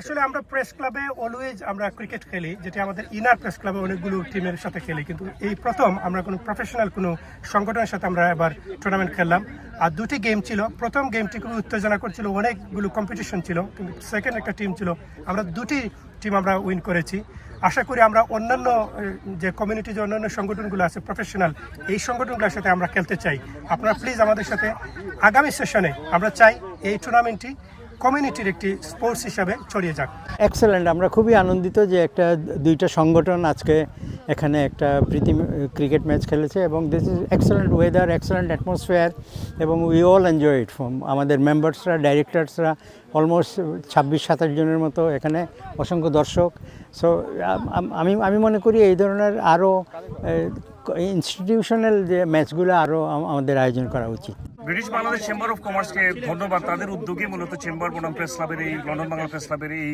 আসলে আমরা প্রেস ক্লাবে অলওয়েজ আমরা ক্রিকেট খেলি, যেটা আমাদের ইনার প্রেস ক্লাবে অনেকগুলো টিমের সাথে খেলি। কিন্তু এই প্রথম আমরা কোনো প্রফেশনাল কোনো সংগঠনের সাথে আমরা এবার টুর্নামেন্ট খেললাম। আর দুটি গেম ছিল। প্রথম গেমটি খুবই উত্তেজনা করছিল। অনেকগুলো কম্পিটিশন ছিল। কিন্তু সেকেন্ড একটা টিম ছিল। আমরা দুটি টিম আমরা উইন করেছি। আশা করি আমরা অন্যান্য যে কমিউনিটি যে অন্যান্য সংগঠনগুলো আছে প্রফেশনাল এই সংগঠনগুলোর সাথে আমরা খেলতে চাই। আপনারা প্লিজ আমাদের সাথে আগামী সেশনে আমরা চাই এই টুর্নামেন্টটি কমিউনিটির একটি স্পোর্টস হিসাবে ছড়িয়ে যাক। এক্সেলেন্ট আমরা খুবই আনন্দিত যে একটা দুইটা সংগঠন আজকে এখানে একটা প্রীতি ক্রিকেট ম্যাচ খেলেছে এবং this is excellent weather excellent atmosphere এবং we all enjoy it from আমাদের মেম্বার্সরা ডাইরেক্টরসরা অলমোস্ট ছাব্বিশ, সাতাশ জনের মতো এখানে অসংখ্য দর্শক। সো আমি আমি মনে করি এই ধরনের আরও ইনস্টিটিউশনাল যে ম্যাচগুলো আরও আমাদের আয়োজন করা উচিত। ব্রিটিশ বাংলাদেশ চেম্বার অফ কমার্সকে ধন্যবাদ। তাদের উদ্যোগে মূলত চেম্বার বনাম প্রেস ক্লাবের এই লন্ডন বাংলা প্রেস ক্লাবের এই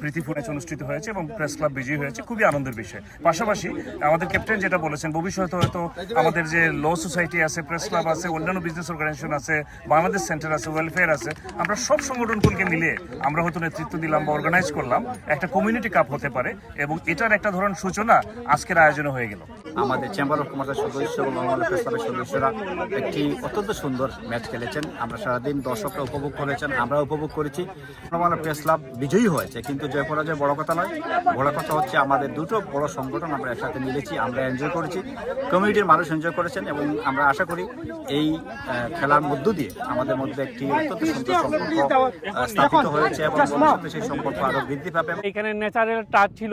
প্রীতি ফুটেজ অনুষ্ঠিত হয়েছে এবং প্রেস ক্লাব বিজয়ী হয়েছে। খুবই আনন্দের বিষয়। পাশাপাশি আমাদের ক্যাপ্টেন যেটা বলেছেন, ভবিষ্যতে হয়তো আমাদের যে ল সোসাইটি আছে প্রেস ক্লাব আছে, অন্যান্য বিজনেস অর্গানাইজেশন আছে বাংলাদেশ সেন্টার আছে ওয়েলফেয়ার আছে, আমরা সব সংগঠনগুলোকে মিলিয়ে আমরা হয়তো নেতৃত্ব দিলাম বা অর্গানাইজ করলাম। একটা কমিউনিটি কাপ হতে পারে এবং এটার একটা ধরনের সূচনা আজকের আয়োজনে হয়ে গেল। আমাদের চেম্বার অফ কমার্সের সদস্য এবং বাংলা প্রেস ক্লাবের সদস্যরা একটি অত্যন্ত সুন্দর ম্যাচ খেলেছেন। আমরা সারাদিন দর্শকরা উপভোগ করেছেন আমরা উপভোগ করেছি। বাংলা প্রেস ক্লাব বিজয়ী হয়েছে, কিন্তু জয় পরাজয় বড় কথা নয়। বড় কথা হচ্ছে আমাদের দুটো বড় সংগঠন আমরা একসাথে মিলেছি, আমরা এনজয় করেছি। কমিউনিটির মানুষ এনজয় করেছেন এবং আমরা আশা করি এই খেলার মধ্য দিয়ে আমাদের মধ্যে একটি অত্যন্ত সুন্দর সম্পর্ক স্থাপিত হয়েছে এবং সেই সম্পর্ক আরও বৃদ্ধি পাবে। এখানে ন্যাচারাল টাচ ছিল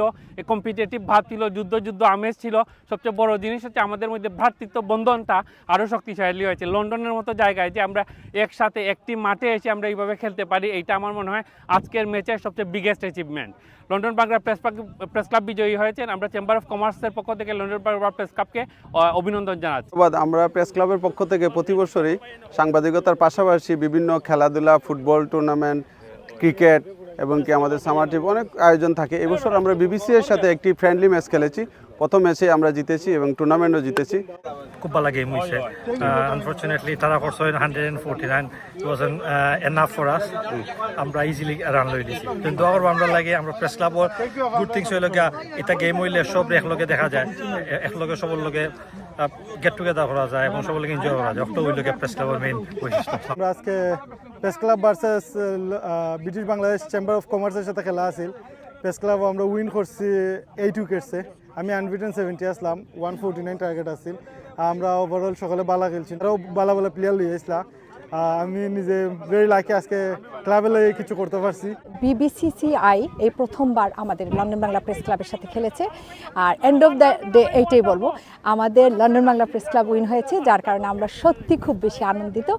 কম্পিটিটিভ ভাব ছিল, যুদ্ধ যুদ্ধ আমেজ ছিল। সবচেয়ে বড় জিনিস হচ্ছে আমাদের মধ্যে ভ্রাতৃত্ব বন্ধনটা আরও শক্তিশালী হয়েছে। লন্ডনের মতো জায়গায় যে আমরা একসাথে একটি মাঠে এসে আমরা এইভাবে খেলতে পারি, এইটা আমার মনে হয় আজকের ম্যাচের সবচেয়ে biggest achievement London Bangla press press club বিজয়ী হয়েছেন। আমরা চেম্বার অফ কমার্সের পক্ষ থেকে লন্ডন বাংলা প্রেস ক্লাবকে অভিনন্দন জানাচ্ছি। আমরা প্রেস ক্লাবের পক্ষ থেকে প্রতি বছরই সাংবাদিকতার পাশাপাশি বিভিন্ন খেলাধুলা ফুটবল টুর্নামেন্ট ক্রিকেট এবং কি আমাদের সামার ট্রিপ অনেক আয়োজন থাকে। এবছর আমরা বিবিসি এর সাথে একটি ফ্রেন্ডলি ম্যাচ খেলেছি। প্রথম ম্যাচে আমরা জিতেছি এবং টুর্নামেন্টও জিতেছি। খুব ভালো গেম হয়েছে। আনফর্চুনেটলি তারা করছে hundred and forty nine was enough for us আমরা ইজিলি রান লই দিছি কিন্তু আবার আমরা লাগে আমরা প্রেস ক্লাবর গুড থিংস হইল গিয়া এটা গেম হইলে সব একলগে দেখা যায়। একলগে সবার লগে গেট টুগেদার করা যায় এবং সবার লগে এনজয় করা যায়। অক্টো হইল প্রেস ক্লাবের মেইন বৈশিষ্ট্য। আমরা আজকে press club versus British Bangladesh chamber of কমার্সের সাথে খেলা আছিল। প্রেস ক্লাব আমরা উইন করছি এইট উইকেটসে আমি unbeaten seventy Aslam one forty nine target আছিল। আমরা ওভারঅল সকালে বালা খেলছি। আরও বালা বালা প্লেয়ার লিয়ে আসলাম আমি নিজে ভেরি লাকি আজকে ক্লাবে কিছু করতে পারছি। বিবিসিসিআই এই প্রথমবার আমাদের লন্ডন বাংলা প্রেস ক্লাবের সাথে খেলেছে। আর এন্ড অফ দ্য ডে এইটাই বলব, আমাদের London Bangla press club win হয়েছে, যার কারণে আমরা সত্যি খুব বেশি আনন্দিত।